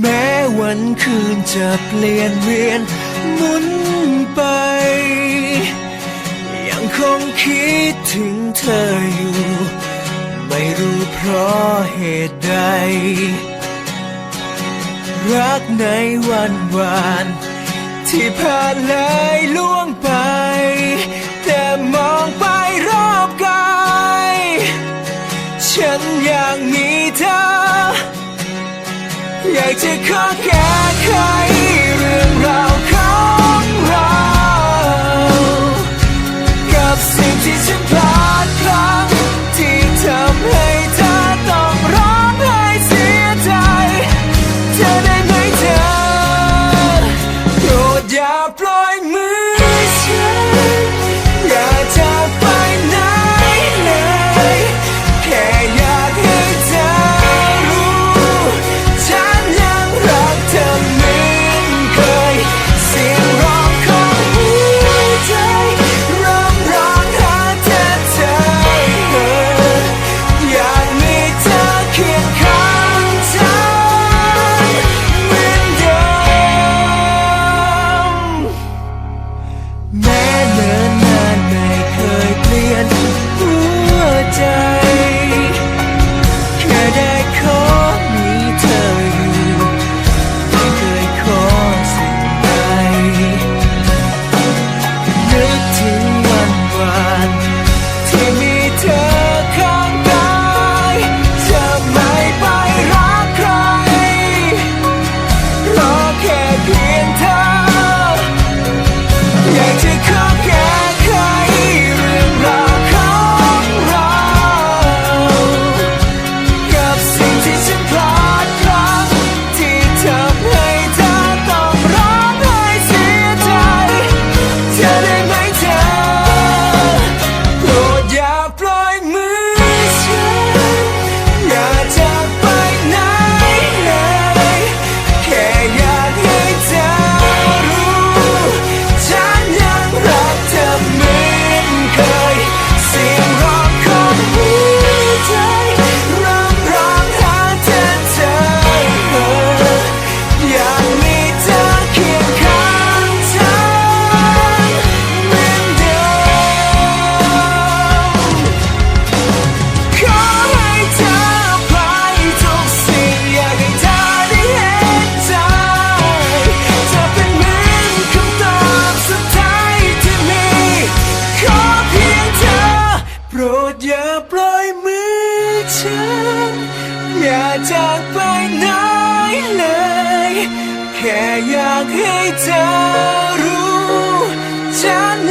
แม้วันคืนจะเปลี่ยนเวียนหมุนไป ยังคงคิดถึงเธออยู่ ไม่รู้เพราะเหตุใด รักในวันวาน ที่ผ่านเลยล่วงไป อยากจะขอแก้ไขเรื่องราว Man. ฉัน อย่าจากไปไหนเลย แค่อยากให้เธอรู้ ฉัน